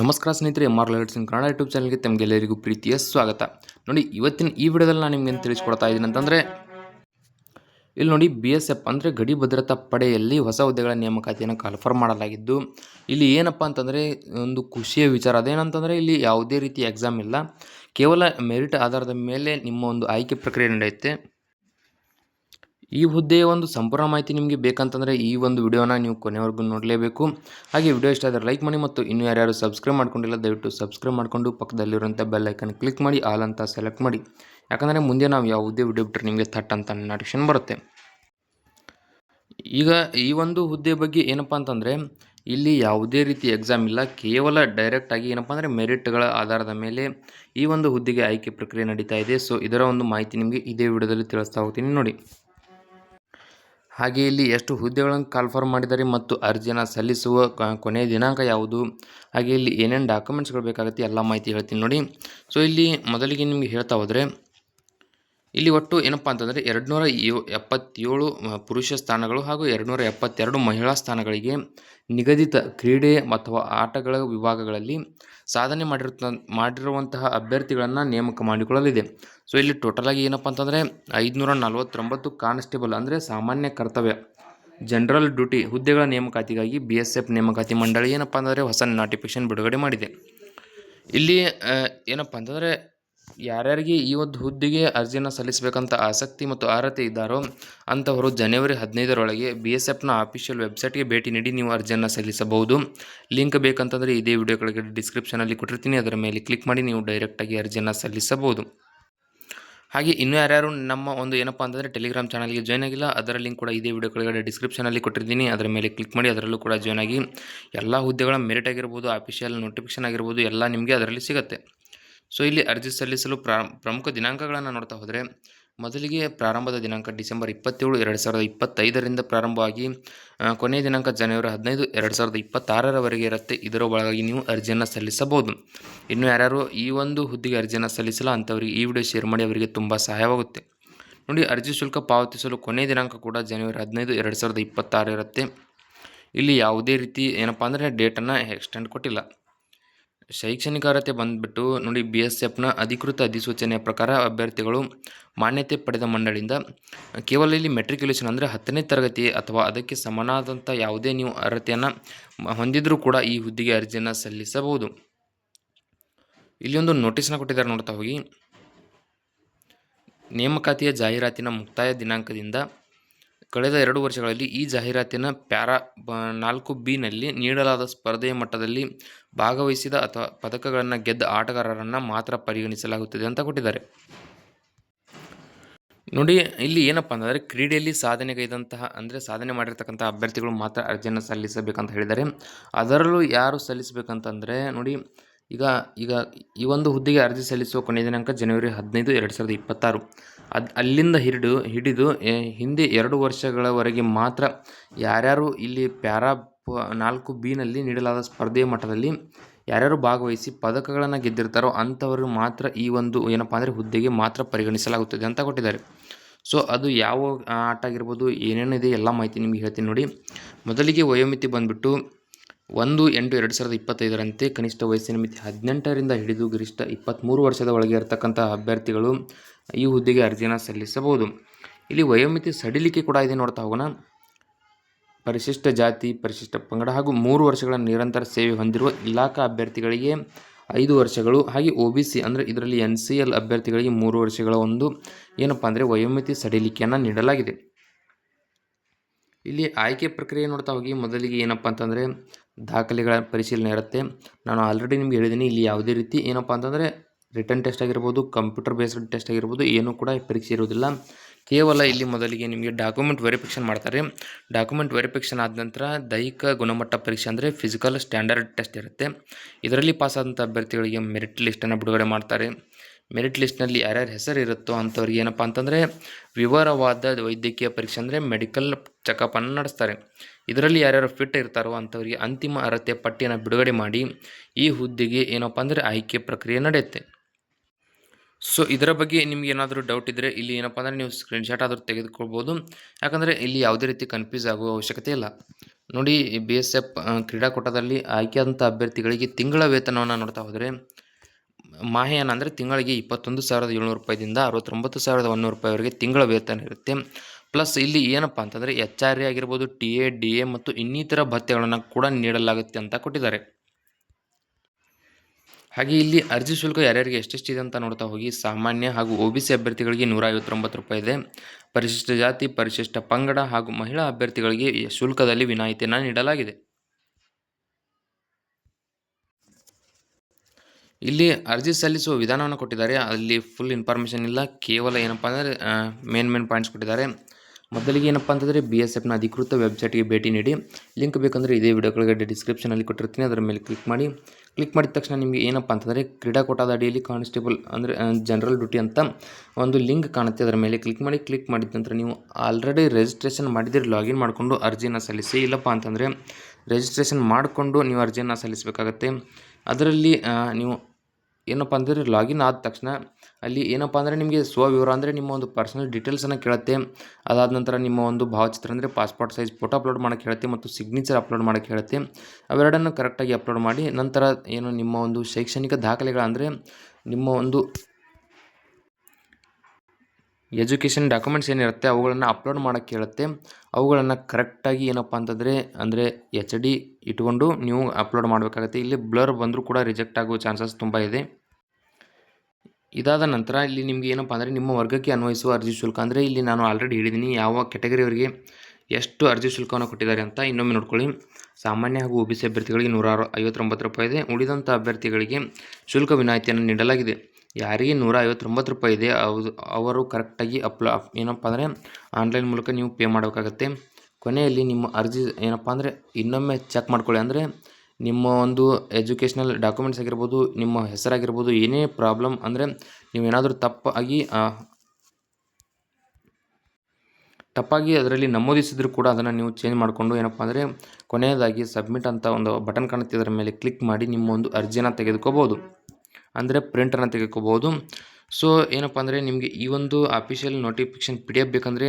ನಮಸ್ಕಾರ ಸ್ನೇಹಿತರೆ M R ಲೈಟ್ಸಿಂಗ್ ಕನ್ನಡ ಯೂಟ್ಯೂಬ್ ಚಾನಲ್ಗೆ ತಮಗೆಲ್ಲರಿಗೂ ಪ್ರೀತಿಯ ಸ್ವಾಗತ. ನೋಡಿ, ಇವತ್ತಿನ ಈ ವಿಡಿಯೋದಲ್ಲಿ ನಾನು ನಿಮ್ಗೆ ತಿಳಿಸ್ಕೊಡ್ತಾ ಇದ್ದೀನಿ ಅಂತಂದರೆ, ಇಲ್ಲಿ ನೋಡಿ, ಬಿ ಎಸ್ ಎಫ್ ಅಂದರೆ ಗಡಿ ಭದ್ರತಾ ಪಡೆಯಲ್ಲಿ ಹೊಸ ಹುದ್ದೆಗಳ ನೇಮಕಾತಿಯನ್ನು ಕನ್ಫರ್ಮ್ ಮಾಡಲಾಗಿದ್ದು, ಇಲ್ಲಿ ಏನಪ್ಪ ಅಂತಂದರೆ, ಒಂದು ಖುಷಿಯ ವಿಚಾರ. ಅದೇನಂತಂದರೆ, ಇಲ್ಲಿ ಯಾವುದೇ ರೀತಿ ಎಕ್ಸಾಮ್ ಇಲ್ಲ. ಕೇವಲ ಮೆರಿಟ್ ಆಧಾರದ ಮೇಲೆ ನಿಮ್ಮ ಒಂದು ಆಯ್ಕೆ ಪ್ರಕ್ರಿಯೆ ನಡೆಯುತ್ತೆ. ಈ ಹುದ್ದೆಯ ಒಂದು ಸಂಪೂರ್ಣ ಮಾಹಿತಿ ನಿಮಗೆ ಬೇಕಂತಂದರೆ ಈ ಒಂದು ವಿಡಿಯೋನ ನೀವು ಕೊನೆವರೆಗೂ ನೋಡಲೇಬೇಕು. ಹಾಗೆ ವಿಡಿಯೋ ಇಷ್ಟ ಆದರೆ ಲೈಕ್ ಮಾಡಿ ಮತ್ತು ಇನ್ನೂ ಯಾರ್ಯಾರು ಸಬ್ಸ್ಕ್ರೈಬ್ ಮಾಡ್ಕೊಂಡಿಲ್ಲ, ದಯವಿಟ್ಟು ಸಬ್ಸ್ಕ್ರೈಬ್ ಮಾಡಿಕೊಂಡು ಪಕ್ಕದಲ್ಲಿರುವಂಥ ಬೆಲ್ ಐಕನ್ ಕ್ಲಿಕ್ ಮಾಡಿ, ಆಲ್ ಅಂತ ಸೆಲೆಕ್ಟ್ ಮಾಡಿ. ಯಾಕಂದರೆ ಮುಂದೆ ನಾವು ಯಾವುದೇ ವಿಡಿಯೋ ಬಿಟ್ಟರೆ ನಿಮಗೆ ಥಟ್ ಅಂತ ನೋಟಿಫಿಕೇಶನ್ ಬರುತ್ತೆ. ಈಗ ಈ ಒಂದು ಹುದ್ದೆ ಬಗ್ಗೆ ಏನಪ್ಪ ಅಂತಂದರೆ, ಇಲ್ಲಿ ಯಾವುದೇ ರೀತಿ ಎಕ್ಸಾಮ್ ಇಲ್ಲ. ಕೇವಲ ಡೈರೆಕ್ಟಾಗಿ ಏನಪ್ಪ ಅಂದರೆ ಮೆರಿಟ್ಗಳ ಆಧಾರದ ಮೇಲೆ ಈ ಒಂದು ಹುದ್ದೆಗೆ ಆಯ್ಕೆ ಪ್ರಕ್ರಿಯೆ ನಡೀತಾ ಇದೆ. ಸೊ ಇದರ ಒಂದು ಮಾಹಿತಿ ನಿಮಗೆ ಇದೇ ವಿಡಿಯೋದಲ್ಲಿ ತಿಳಿಸ್ತಾ ಹೋಗ್ತೀನಿ ನೋಡಿ. ಹಾಗೆ ಇಲ್ಲಿ ಎಷ್ಟು ಹುದ್ದೆಗಳನ್ನು ಕಾಲ್ಫಾರ್ಮ್ ಮಾಡಿದ್ದಾರೆ ಮತ್ತು ಅರ್ಜಿಯನ್ನು ಸಲ್ಲಿಸುವ ಕೊನೆಯ ದಿನಾಂಕ ಯಾವುದು? ಹಾಗೆ ಇಲ್ಲಿ ಏನೇನು ಡಾಕ್ಯುಮೆಂಟ್ಸ್ಗಳು ಬೇಕಾಗುತ್ತೆ ಎಲ್ಲ ಮಾಹಿತಿ ಹೇಳ್ತೀನಿ ನೋಡಿ. ಸೊ ಇಲ್ಲಿ ಮೊದಲಿಗೆ ನಿಮಗೆ ಹೇಳ್ತಾ ಹೋದರೆ ಇಲ್ಲಿ ಒಟ್ಟು ಏನಪ್ಪ ಅಂತಂದರೆ ಎರಡುನೂರ ಎಪ್ಪತ್ತೇಳು ಪುರುಷ ಸ್ಥಾನಗಳು ಹಾಗೂ ಎರಡುನೂರ ಎಪ್ಪತ್ತೆರಡು ಮಹಿಳಾ ಸ್ಥಾನಗಳಿಗೆ ನಿಗದಿತ ಕ್ರೀಡೆ ಅಥವಾ ಆಟಗಳ ವಿಭಾಗಗಳಲ್ಲಿ ಸಾಧನೆ ಮಾಡಿರುತ್ತ ಮಾಡಿರುವಂತಹ ಅಭ್ಯರ್ಥಿಗಳನ್ನು ನೇಮಕ ಮಾಡಿಕೊಳ್ಳಲಿದೆ. ಸೊ ಇಲ್ಲಿ ಟೋಟಲಾಗಿ ಏನಪ್ಪ ಅಂತಂದರೆ ಐದುನೂರ ನಲವತ್ತೊಂಬತ್ತು ಕಾನ್ಸ್ಟೇಬಲ್ ಅಂದರೆ ಸಾಮಾನ್ಯ ಕರ್ತವ್ಯ. ಜನರಲ್ ಡ್ಯೂಟಿ ಹುದ್ದೆಗಳ ನೇಮಕಾತಿಗಾಗಿ ಬಿ ಎಸ್ ಎಫ್ ನೇಮಕಾತಿ ಮಂಡಳಿ ಏನಪ್ಪ ಅಂದರೆ ಹೊಸ ನೋಟಿಫಿಕೇಶನ್ ಬಿಡುಗಡೆ ಮಾಡಿದೆ. ಇಲ್ಲಿ ಏನಪ್ಪ ಅಂತಂದರೆ ಯಾರ್ಯಾರಿಗೆ ಈ ಒಂದು ಹುದ್ದೆಗೆ ಅರ್ಜಿಯನ್ನು ಸಲ್ಲಿಸಬೇಕಂತ ಆಸಕ್ತಿ ಮತ್ತು ಅರ್ಹತೆ ಇದ್ದಾರೋ ಅಂಥವರು ಜನವರಿ ಹದಿನೈದರೊಳಗೆ ಬಿ ಎಸ್ ಎಫ್ನ ಆಫಿಷಿಯಲ್ ವೆಬ್ಸೈಟ್ಗೆ ಭೇಟಿ ನೀಡಿ ನೀವು ಅರ್ಜಿಯನ್ನು ಸಲ್ಲಿಸಬಹುದು. ಲಿಂಕ್ ಬೇಕಂತಂದರೆ ಇದೇ ವಿಡಿಯೋ ಕೆಳಗೆ ಡಿಸ್ಕ್ರಿಪ್ಷನಲ್ಲಿ ಕೊಟ್ಟಿರ್ತೀನಿ. ಅದರ ಮೇಲೆ ಕ್ಲಿಕ್ ಮಾಡಿ ನೀವು ಡೈರೆಕ್ಟಾಗಿ ಅರ್ಜಿಯನ್ನು ಸಲ್ಲಿಸಬಹುದು. ಹಾಗೆ ಇನ್ನೂ ಯಾರ್ಯಾರು ನಮ್ಮ ಒಂದು ಏನಪ್ಪ ಅಂತಂದರೆ ಟೆಲಿಗ್ರಾಮ್ ಚಾನಲ್ಗೆ ಜಾಯ್ನ್ ಆಗಿಲ್ಲ, ಅದರ ಲಿಂಕ್ ಕೂಡ ಇದೇ ವಿಡಿಯೋ ಕೆಳಗಡೆ ಡಿಸ್ಕ್ರಿಪ್ಷನಲ್ಲಿ ಕೊಟ್ಟಿರ್ತೀನಿ. ಅದರ ಮೇಲೆ ಕ್ಲಿಕ್ ಮಾಡಿ ಅದರಲ್ಲೂ ಕೂಡ ಜಾಯ್ನ್ ಆಗಿ ಎಲ್ಲ ಹುದ್ದೆಗಳ ಮೆರಿಟ್ ಆಗಿರ್ಬೋದು ಆಫಿಷಿಯಲ್ ನೋಟಿಫಿಕೇಶನ್ ಆಗಿರ್ಬೋದು, ಎಲ್ಲ ನಿಮಗೆ ಅದರಲ್ಲಿ ಸಿಗುತ್ತೆ. ಸೊ, ಇಲ್ಲಿ ಅರ್ಜಿ ಸಲ್ಲಿಸಲು ಪ್ರಾ, ಪ್ರಮುಖ ದಿನಾಂಕಗಳನ್ನು ನೋಡ್ತಾ ಹೋದರೆ, ಮೊದಲಿಗೆ ಪ್ರಾರಂಭದ ದಿನಾಂಕ ಡಿಸೆಂಬರ್ ಇಪ್ಪತ್ತೇಳು, ಎರಡು ಸಾವಿರದ ಇಪ್ಪತ್ತೈದರಿಂದ ಪ್ರಾರಂಭವಾಗಿ ಕೊನೆಯ ದಿನಾಂಕ ಜನವರಿ ಹದಿನೈದು, ಎರಡು ಸಾವಿರದ ಇಪ್ಪತ್ತಾರರವರೆಗೆ ಇರುತ್ತೆ. ಇದರ ಒಳಗಾಗಿ ನೀವು ಅರ್ಜಿಯನ್ನು ಸಲ್ಲಿಸಬಹುದು. ಇನ್ನು ಯಾರ್ಯಾರು ಈ ಒಂದು ಹುದ್ದೆಗೆ ಅರ್ಜಿಯನ್ನು ಸಲ್ಲಿಸಲ್ಲ ಅಂಥವರಿಗೆ ಈ ವಿಡಿಯೋ ಶೇರ್ ಮಾಡಿ, ಅವರಿಗೆ ತುಂಬ ಸಹಾಯವಾಗುತ್ತೆ. ನೋಡಿ, ಅರ್ಜಿ ಶುಲ್ಕ ಪಾವತಿಸಲು ಕೊನೆಯ ದಿನಾಂಕ ಕೂಡ ಜನವರಿ ಹದಿನೈದು, ಎರಡು ಸಾವಿರದ ಇಪ್ಪತ್ತಾರು ಇರುತ್ತೆ ಇಲ್ಲಿ ಯಾವುದೇ ರೀತಿ ಏನಪ್ಪ ಅಂದರೆ ಡೇಟನ್ನು ಎಕ್ಸ್ಟೆಂಡ್ ಕೊಟ್ಟಿಲ್ಲ. ಶೈಕ್ಷಣಿಕ ಅರ್ಹತೆ ಬಂದುಬಿಟ್ಟು ನೋಡಿ ಬಿ ಎಸ್ ಎಫ್ನ ಅಧಿಕೃತ ಅಧಿಸೂಚನೆಯ ಪ್ರಕಾರ ಅಭ್ಯರ್ಥಿಗಳು ಮಾನ್ಯತೆ ಪಡೆದ ಮಂಡಳಿಯಿಂದ ಕೇವಲ ಇಲ್ಲಿ ಮೆಟ್ರಿಕ್ಯುಲೇಷನ್ ಅಂದರೆ ಹತ್ತನೇ ತರಗತಿ ಅಥವಾ ಅದಕ್ಕೆ ಸಮನಾದಂಥ ಯಾವುದೇ ನೀವು ಅರ್ಹತೆಯನ್ನು ಹೊಂದಿದ್ರೂ ಕೂಡ ಈ ಹುದ್ದೆಗೆ ಅರ್ಜಿಯನ್ನು ಸಲ್ಲಿಸಬಹುದು. ಇಲ್ಲಿ ಒಂದು ನೋಟಿಸ್ನ ಕೊಟ್ಟಿದ್ದಾರೆ ನೋಡ್ತಾ ಹೋಗಿ. ನೇಮಕಾತಿಯ ಜಾಹೀರಾತಿನ ಮುಕ್ತಾಯ ದಿನಾಂಕದಿಂದ ಕಳೆದ ಎರಡು ವರ್ಷಗಳಲ್ಲಿ ಈ ಜಾಹೀರಾತಿನ ಪ್ಯಾರಾ ಬ ನಾಲ್ಕು ಬಿನಲ್ಲಿ ನೀಡಲಾದ ಸ್ಪರ್ಧೆಯ ಮಟ್ಟದಲ್ಲಿ ಭಾಗವಹಿಸಿದ ಅಥವಾ ಪದಕಗಳನ್ನು ಗೆದ್ದ ಆಟಗಾರರನ್ನು ಮಾತ್ರ ಪರಿಗಣಿಸಲಾಗುತ್ತದೆ ಅಂತ ಕೊಟ್ಟಿದ್ದಾರೆ. ನೋಡಿ, ಇಲ್ಲಿ ಏನಪ್ಪ ಅಂತಂದರೆ ಕ್ರೀಡೆಯಲ್ಲಿ ಸಾಧನೆಗೈದಂತಹ ಅಂದರೆ ಸಾಧನೆ ಮಾಡಿರ್ತಕ್ಕಂಥ ಅಭ್ಯರ್ಥಿಗಳು ಮಾತ್ರ ಅರ್ಜಿಯನ್ನು ಸಲ್ಲಿಸಬೇಕಂತ ಹೇಳಿದ್ದಾರೆ. ಅದರಲ್ಲೂ ಯಾರು ಸಲ್ಲಿಸಬೇಕಂತಂದರೆ ನೋಡಿ ಈಗ ಈಗ ಈ ಒಂದು ಹುದ್ದೆಗೆ ಅರ್ಜಿ ಸಲ್ಲಿಸುವ ಕೊನೆಯ ದಿನಾಂಕ ಜನವರಿ ಹದಿನೈದು, ಎರಡು ಸಾವಿರದ ಇಪ್ಪತ್ತಾರು. ಅದು, ಅಲ್ಲಿಂದ ಹಿಡಿದು ಹಿಡಿದು ಹಿಂದೆ ಎರಡು ವರ್ಷಗಳವರೆಗೆ ಮಾತ್ರ ಯಾರ್ಯಾರು ಇಲ್ಲಿ ಪ್ಯಾರಾ ನಾಲ್ಕು ಬಿನಲ್ಲಿ ನೀಡಲಾದ ಸ್ಪರ್ಧೆಯ ಮಟ್ಟದಲ್ಲಿ ಯಾರ್ಯಾರು ಭಾಗವಹಿಸಿ ಪದಕಗಳನ್ನು ಗೆದ್ದಿರ್ತಾರೋ ಅಂಥವರು ಮಾತ್ರ ಈ ಒಂದು ಏನಪ್ಪ ಅಂದರೆ ಹುದ್ದೆಗೆ ಮಾತ್ರ ಪರಿಗಣಿಸಲಾಗುತ್ತದೆ ಅಂತ ಕೊಟ್ಟಿದ್ದಾರೆ. ಸೊ, ಅದು ಯಾವ ಆಟ ಆಗಿರ್ಬೋದು, ಏನೇನಿದೆ ಎಲ್ಲ ಮಾಹಿತಿ ನಿಮಗೆ ಹೇಳ್ತೀನಿ ನೋಡಿ. ಮೊದಲಿಗೆ ವಯೋಮಿತಿ ಬಂದುಬಿಟ್ಟು ಒಂದು ಎಂಟು ಎರಡು ಸಾವಿರದ ಇಪ್ಪತ್ತೈದರಂತೆ ಕನಿಷ್ಠ ವಯಸ್ಸಿನ ಮಿತಿ ಹದಿನೆಂಟರಿಂದ ಹಿಡಿದು ಗರಿಷ್ಠ ಇಪ್ಪತ್ತ್ಮೂರು ವರ್ಷದ ಒಳಗೆ ಇರತಕ್ಕಂಥ ಅಭ್ಯರ್ಥಿಗಳು ಈ ಹುದ್ದೆಗೆ ಅರ್ಜಿಯನ್ನು ಸಲ್ಲಿಸಬಹುದು. ಇಲ್ಲಿ ವಯೋಮಿತಿ ಸಡಿಲಿಕೆ ಕೂಡ ಇದೆ ನೋಡ್ತಾ ಹೋಗೋಣ. ಪರಿಶಿಷ್ಟ ಜಾತಿ, ಪರಿಶಿಷ್ಟ ಪಂಗಡ ಹಾಗೂ ಮೂರು ವರ್ಷಗಳ ನಿರಂತರ ಸೇವೆ ಹೊಂದಿರುವ ಇಲಾಖಾ ಅಭ್ಯರ್ಥಿಗಳಿಗೆ ಐದು ವರ್ಷಗಳು ಹಾಗೆ ಒ ಬಿ ಸಿ ಅಂದರೆ ಇದರಲ್ಲಿ ಎನ್ ಸಿ ಎಲ್ ಅಭ್ಯರ್ಥಿಗಳಿಗೆ ಮೂರು ವರ್ಷಗಳ ಒಂದು ಏನಪ್ಪ ಅಂದರೆ ವಯೋಮಿತಿ ಸಡಿಲಿಕೆಯನ್ನು ನೀಡಲಾಗಿದೆ. ಇಲ್ಲಿ ಆಯ್ಕೆ ಪ್ರಕ್ರಿಯೆ ನೋಡ್ತಾ ಹೋಗಿ ಮೊದಲಿಗೆ ಏನಪ್ಪ ಅಂತಂದರೆ ದಾಖಲೆಗಳ ಪರಿಶೀಲನೆ ಇರುತ್ತೆ ನಾನು ಆಲ್ರೆಡಿ ನಿಮ್ಗೆ ಹೇಳಿದ್ದೀನಿ ಇಲ್ಲಿ ಯಾವುದೇ ರೀತಿ ಏನಪ್ಪ ಅಂತಂದರೆ ರಿಟರ್ನ್ ಟೆಸ್ಟ್ ಆಗಿರ್ಬೋದು ಕಂಪ್ಯೂಟರ್ ಬೇಸ್ಡ್ ಟೆಸ್ಟ್ ಆಗಿರ್ಬೋದು, ಏನೂ ಕೂಡ ಪರೀಕ್ಷೆ ಇರುವುದಿಲ್ಲ. ಕೇವಲ ಇಲ್ಲಿ ಮೊದಲಿಗೆ ನಿಮಗೆ ಡಾಕ್ಯುಮೆಂಟ್ ವೆರಿಫಿಕೇಷನ್ ಮಾಡ್ತಾರೆ. ಡಾಕ್ಯುಮೆಂಟ್ ವೆರಿಫಿಕೇಷನ್ ಆದ ನಂತರ ದೈಹಿಕ ಗುಣಮಟ್ಟ ಪರೀಕ್ಷೆ ಅಂದರೆ ಫಿಸಿಕಲ್ ಸ್ಟ್ಯಾಂಡರ್ಡ್ ಟೆಸ್ಟ್ ಇರುತ್ತೆ. ಇದರಲ್ಲಿ ಪಾಸಾದಂಥ ಅಭ್ಯರ್ಥಿಗಳಿಗೆ ಮೆರಿಟ್ ಲಿಸ್ಟನ್ನು ಬಿಡುಗಡೆ ಮಾಡ್ತಾರೆ. ಮೆರಿಟ್ ಲಿಸ್ಟ್ನಲ್ಲಿ ಯಾರ್ಯಾರ ಹೆಸರು ಇರುತ್ತೋ ಅಂಥವ್ರಿಗೆ ಏನಪ್ಪ ಅಂತಂದರೆ ವಿವರವಾದ ವೈದ್ಯಕೀಯ ಪರೀಕ್ಷೆ ಅಂದರೆ ಮೆಡಿಕಲ್ ಚೆಕಪನ್ನು ನಡೆಸ್ತಾರೆ. ಇದರಲ್ಲಿ ಯಾರ್ಯಾರು ಫಿಟ್ ಇರ್ತಾರೋ ಅಂಥವ್ರಿಗೆ ಅಂತಿಮ ಅರ್ಹತೆ ಪಟ್ಟಿಯನ್ನು ಬಿಡುಗಡೆ ಮಾಡಿ ಈ ಹುದ್ದೆಗೆ ಏನಪ್ಪ ಅಂದರೆ ಆಯ್ಕೆ ಪ್ರಕ್ರಿಯೆ ನಡೆಯುತ್ತೆ. ಸೊ ಇದರ ಬಗ್ಗೆ ನಿಮ್ಗೆ ಏನಾದರೂ ಡೌಟ್ ಇದ್ದರೆ ಇಲ್ಲಿ ಏನಪ್ಪ ಅಂದರೆ ನೀವು ಸ್ಕ್ರೀನ್ಶಾಟ್ ಆದರೂ ತೆಗೆದುಕೊಳ್ಬೋದು. ಯಾಕಂದರೆ ಇಲ್ಲಿ ಯಾವುದೇ ರೀತಿ ಕನ್ಫ್ಯೂಸ್ ಆಗುವ ಅವಶ್ಯಕತೆ ಇಲ್ಲ. ನೋಡಿ ಬಿ ಎಸ್ ಎಫ್ ಕ್ರೀಡಾಕೂಟದಲ್ಲಿ ಆಯ್ಕೆಯಾದಂಥ ಅಭ್ಯರ್ಥಿಗಳಿಗೆ ತಿಂಗಳ ವೇತನವನ್ನು ನೋಡ್ತಾ ಹೋದರೆ ಮಾಹೆಯನ್ ಅಂದರೆ ತಿಂಗಳಿಗೆ ಇಪ್ಪತ್ತೊಂದು ಸಾವಿರದ ಏಳ್ನೂರು ರೂಪಾಯಿದಿಂದ ಅರವತ್ತೊಂಬತ್ತು ಸಾವಿರದ ಒಂದೂರು ರೂಪಾಯಿವರೆಗೆ ತಿಂಗಳ ವೇತನ ಇರುತ್ತೆ. ಪ್ಲಸ್ ಇಲ್ಲಿ ಏನಪ್ಪ ಅಂತಂದರೆ ಎಚ್ ಆರ್ ಎ ಆಗಿರ್ಬೋದು, ಟಿ ಎ, ಡಿ ಎ ಮತ್ತು ಇನ್ನಿತರ ಭತ್ಯೆಗಳನ್ನು ಕೂಡ ನೀಡಲಾಗುತ್ತೆ ಅಂತ ಕೊಟ್ಟಿದ್ದಾರೆ. ಹಾಗೆ ಇಲ್ಲಿ ಅರ್ಜಿ ಶುಲ್ಕ ಯಾರ್ಯಾರಿಗೆ ಎಷ್ಟೆಷ್ಟಿದೆ ಅಂತ ನೋಡ್ತಾ ಹೋಗಿ, ಸಾಮಾನ್ಯ ಹಾಗೂ ಒ ಬಿ ಸಿ ಅಭ್ಯರ್ಥಿಗಳಿಗೆ ನೂರ ಐವತ್ತೊಂಬತ್ತು ರೂಪಾಯಿ ಇದೆ ಪರಿಶಿಷ್ಟ ಜಾತಿ, ಪರಿಶಿಷ್ಟ ಪಂಗಡ ಹಾಗೂ ಮಹಿಳಾ ಅಭ್ಯರ್ಥಿಗಳಿಗೆ ಶುಲ್ಕದಲ್ಲಿ ವಿನಾಯಿತಿಯನ್ನು ನೀಡಲಾಗಿದೆ. ಇಲ್ಲಿ ಅರ್ಜಿ ಸಲ್ಲಿಸುವ ವಿಧಾನವನ್ನು ಕೊಟ್ಟಿದ್ದಾರೆ. ಅಲ್ಲಿ ಫುಲ್ ಇನ್ಫಾರ್ಮೇಷನ್ ಇಲ್ಲ. ಕೇವಲ ಏನಪ್ಪ ಅಂದರೆ ಮೇನ್ ಮೇನ್ ಪಾಯಿಂಟ್ಸ್ ಕೊಟ್ಟಿದ್ದಾರೆ. ಮೊದಲಿಗೆ ಏನಪ್ಪ ಅಂತಂದರೆ ಬಿ ಎಸ್ ಎಫ್ನ ಅಧಿಕೃತ ವೆಬ್ಸೈಟ್ಗೆ ಭೇಟಿ ನೀಡಿ. ಲಿಂಕ್ ಬೇಕಂದರೆ ಇದೇ ವಿಡಿಯೋಗಳಿಗೆ ಡಿಸ್ಕ್ರಿಪ್ಷನಲ್ಲಿ ಕೊಟ್ಟಿರ್ತೀನಿ. ಅದರ ಮೇಲೆ ಕ್ಲಿಕ್ ಮಾಡಿ. ಕ್ಲಿಕ್ ಮಾಡಿದ ತಕ್ಷಣ ನಿಮಗೆ ಏನಪ್ಪ ಅಂತಂದರೆ, ಕ್ರೀಡಾಕೂಟದ ಅಡಿಯಲ್ಲಿ ಕಾನ್ಸ್ಟೇಬಲ್ ಅಂದರೆ ಜನರಲ್ ಡ್ಯೂಟಿ ಅಂತ ಒಂದು ಲಿಂಕ್ ಕಾಣುತ್ತೆ. ಅದರ ಮೇಲೆ ಕ್ಲಿಕ್ ಮಾಡಿ. ಕ್ಲಿಕ್ ಮಾಡಿದ ನಂತರ ನೀವು ಆಲ್ರೆಡಿ ರಿಜಿಸ್ಟ್ರೇಷನ್ ಮಾಡಿದರೆ ಲಾಗಿನ್ ಮಾಡಿಕೊಂಡು ಅರ್ಜಿನ ಸಲ್ಲಿಸಿ. ಇಲ್ಲಪ್ಪ ಅಂತಂದರೆ ರಿಜಿಸ್ಟ್ರೇಷನ್ ಮಾಡಿಕೊಂಡು ನೀವು ಅರ್ಜಿಯನ್ನು ಸಲ್ಲಿಸಬೇಕಾಗತ್ತೆ. ಅದರಲ್ಲಿ ನೀವು ಏನಪ್ಪ ಅಂದರೆ ಲಾಗಿನ್ ಆದ ತಕ್ಷಣ ಅಲ್ಲಿ ಏನಪ್ಪ ಅಂದರೆ ನಿಮಗೆ ಸ್ವವಿವರ ಅಂದರೆ ನಿಮ್ಮ ಒಂದು ಪರ್ಸನಲ್ ಡೀಟೇಲ್ಸನ್ನು ಕೇಳುತ್ತೆ. ಅದಾದ ನಂತರ ನಿಮ್ಮ ಒಂದು ಭಾವಚಿತ್ರ ಅಂದರೆ ಪಾಸ್ಪೋರ್ಟ್ ಸೈಜ್ ಫೋಟೋ ಅಪ್ಲೋಡ್ ಮಾಡೋಕ್ಕೆ ಹೇಳುತ್ತೆ ಮತ್ತು ಸಿಗ್ನೇಚರ್ ಅಪ್ಲೋಡ್ ಮಾಡೋಕ್ಕೆ ಹೇಳುತ್ತೆ. ಅವೆರಡನ್ನು ಕರೆಕ್ಟಾಗಿ ಅಪ್ಲೋಡ್ ಮಾಡಿ ನಂತರ ಏನು ನಿಮ್ಮ ಒಂದು ಶೈಕ್ಷಣಿಕ ದಾಖಲೆಗಳು ಅಂದರೆ ನಿಮ್ಮ ಒಂದು ಎಜುಕೇಷನ್ ಡಾಕ್ಯುಮೆಂಟ್ಸ್ ಏನಿರುತ್ತೆ, ಅವುಗಳನ್ನು ಅಪ್ಲೋಡ್ ಮಾಡೋಕ್ಕೆ ಹೇಳುತ್ತೆ ಅವುಗಳನ್ನು ಕರೆಕ್ಟಾಗಿ ಏನಪ್ಪ ಅಂತಂದರೆ, ಅಂದರೆ ಎಚ್ ಡಿ ಇಟ್ಕೊಂಡು ನೀವು ಅಪ್ಲೋಡ್ ಮಾಡಬೇಕಾಗತ್ತೆ. ಇಲ್ಲಿ ಬ್ಲರ್ ಬಂದರೂ ಕೂಡ ರಿಜೆಕ್ಟ್ ಆಗೋ ಚಾನ್ಸಸ್ ತುಂಬ ಇದೆ. ಇದಾದ ನಂತರ ಇಲ್ಲಿ ನಿಮಗೆ ಏನಪ್ಪ ಅಂದರೆ, ನಿಮ್ಮ ವರ್ಗಕ್ಕೆ ಅನ್ವಯಿಸುವ ಅರ್ಜಿ ಶುಲ್ಕ. ಅಂದರೆ ಇಲ್ಲಿ ನಾನು ಆಲ್ರೆಡಿ ಹೇಳಿದ್ದೀನಿ ಯಾವ ಕೆಟಗರಿಯವರಿಗೆ ಎಷ್ಟು ಅರ್ಜಿ ಶುಲ್ಕವನ್ನು ಕೊಟ್ಟಿದ್ದಾರೆ ಅಂತ ಇನ್ನೊಮ್ಮೆ ನೋಡ್ಕೊಳ್ಳಿ. ಸಾಮಾನ್ಯ ಹಾಗೂ ಒ ಬಿ ಸಿ ಅಭ್ಯರ್ಥಿಗಳಿಗೆ ನೂರ ಅರ ಐವತ್ತೊಂಬತ್ತು ರೂಪಾಯಿ ಇದೆ. ಉಳಿದಂಥ ಅಭ್ಯರ್ಥಿಗಳಿಗೆ ಶುಲ್ಕ ವಿನಾಯಿತಿಯನ್ನು ನೀಡಲಾಗಿದೆ. ಯಾರಿಗೆ ನೂರ ಐವತ್ತೊಂಬತ್ತು ರೂಪಾಯಿ ಇದೆ ಅವ್ರು ಅವರು ಕರೆಕ್ಟಾಗಿ ಅಪ್ಲೋ ಏನಪ್ಪ ಅಂದರೆ ಆನ್ಲೈನ್ ಮೂಲಕ ನೀವು ಪೇ ಮಾಡಬೇಕಾಗತ್ತೆ. ಕೊನೆಯಲ್ಲಿ ನಿಮ್ಮ ಅರ್ಜಿ ಏನಪ್ಪ ಅಂದರೆ ಇನ್ನೊಮ್ಮೆ ಚೆಕ್ ಮಾಡ್ಕೊಳ್ಳಿ. ಅಂದರೆ ನಿಮ್ಮ ಒಂದು ಎಜುಕೇಷ್ನಲ್ ಡಾಕ್ಯುಮೆಂಟ್ಸ್ ಆಗಿರ್ಬೋದು ನಿಮ್ಮ ಹೆಸರಾಗಿರ್ಬೋದು ಏನೇ ಪ್ರಾಬ್ಲಮ್ ಅಂದರೆ ನೀವೇನಾದರೂ ತಪ್ಪಾಗಿ ಆ, ತಪ್ಪಾಗಿ ಅದರಲ್ಲಿ ನಮೂದಿಸಿದ್ರು ಕೂಡ ಅದನ್ನು ನೀವು ಚೇಂಜ್ ಮಾಡಿಕೊಂಡು ಏನಪ್ಪ ಅಂದರೆ ಕೊನೆಯದಾಗಿ ಸಬ್ಮಿಟ್ ಅಂತ ಒಂದು ಬಟನ್ ಕಾಣುತ್ತೆ. ಅದರ ಮೇಲೆ ಕ್ಲಿಕ್ ಮಾಡಿ ನಿಮ್ಮ ಒಂದು ಅರ್ಜಿಯನ್ನು ತೆಗೆದುಕೋಬೋದು. ಅಂದರೆ ಪ್ರಿಂಟನ್ನು ತೆಗೆದುಕೋಬೋದು ಸೊ ಏನಪ್ಪ ಅಂದರೆ ನಿಮಗೆ ಈ ಒಂದು official notification P D F ಬೇಕಂದರೆ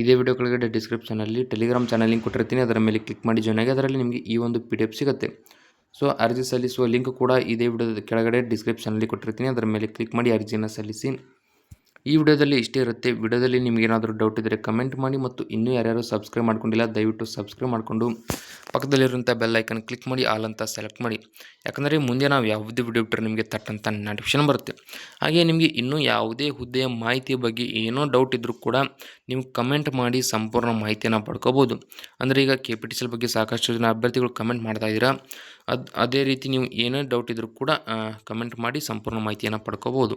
ಇದೇ ವಿಡಿಯೋ ಕೆಳಗಡೆ ಡಿಸ್ಕ್ರಿಪ್ಷನಲ್ಲಿ ಟೆಲಿಗ್ರಾಮ್ ಚಾನಲ್ ಲಿಂಕ್ ಕೊಟ್ಟಿರ್ತೀನಿ. ಅದರ ಮೇಲೆ ಕ್ಲಿಕ್ ಮಾಡಿ ಜಾಯ್ನ್ ಆಗಿ ಅದರಲ್ಲಿ ನಿಮಗೆ ಈ ಒಂದು ಪಿ ಡಿ ಎಫ್ ಸಿಗುತ್ತೆ. ಸೊ ಅರ್ಜಿ ಸಲ್ಲಿಸುವ ಲಿಂಕ್ ಕೂಡ ಇದೇ ವಿಡಿಯೋದ ಕೆಳಗಡೆ ಡಿಸ್ಕ್ರಿಪ್ಷನಲ್ಲಿ ಕೊಟ್ಟಿರ್ತೀನಿ. ಅದರ ಮೇಲೆ ಕ್ಲಿಕ್ ಮಾಡಿ ಅರ್ಜಿಯನ್ನು ಸಲ್ಲಿಸಿ. ಈ ವಿಡಿಯೋದಲ್ಲಿ ಇಷ್ಟೇ ಇರುತ್ತೆ. ವಿಡಿಯೋದಲ್ಲಿ ನಿಮಗೇನಾದರೂ ಡೌಟ್ ಇದ್ದರೆ ಕಮೆಂಟ್ ಮಾಡಿ ಮತ್ತು ಇನ್ನೂ ಯಾರ್ಯಾರು ಸಬ್ಸ್ಕ್ರೈಬ್ ಮಾಡ್ಕೊಂಡಿಲ್ಲ, ದಯವಿಟ್ಟು ಸಬ್ಸ್ಕ್ರೈಬ್ ಮಾಡಿಕೊಂಡು ಪಕ್ಕದಲ್ಲಿರುವಂಥ ಬೆಲ್ ಐಕನ್ ಕ್ಲಿಕ್ ಮಾಡಿ ಆಲ್ ಅಂತ ಸೆಲೆಕ್ಟ್ ಮಾಡಿ. ಯಾಕಂದರೆ ಮುಂದೆ ನಾವು ಯಾವುದೇ ವಿಡಿಯೋ ಬಿಟ್ಟರೆ ನಿಮಗೆ ತಟ್ಟಂತ ನೋಟಿಫಿಕೇಶನ್ ಬರುತ್ತೆ. ಹಾಗೆ ನಿಮಗೆ ಇನ್ನೂ ಯಾವುದೇ ಹುದ್ದೆಯ ಮಾಹಿತಿಯ ಬಗ್ಗೆ ಏನೋ ಡೌಟ್ ಇದ್ದರೂ ಕೂಡ ನೀವು ಕಮೆಂಟ್ ಮಾಡಿ ಸಂಪೂರ್ಣ ಮಾಹಿತಿಯನ್ನು ಪಡ್ಕೋಬೋದು. ಅಂದರೆ ಈಗ ಕೆ ಬಗ್ಗೆ ಸಾಕಷ್ಟು ಜನ ಅಭ್ಯರ್ಥಿಗಳು ಕಮೆಂಟ್ ಮಾಡ್ತಾ ಇದ್ದೀರಾ. ಅದು, ಅದೇ ರೀತಿ ನೀವು ಏನೇ ಡೌಟ್ ಇದ್ದರೂ ಕೂಡ ಕಮೆಂಟ್ ಮಾಡಿ ಸಂಪೂರ್ಣ ಮಾಹಿತಿಯನ್ನು ಪಡ್ಕೋಬೋದು.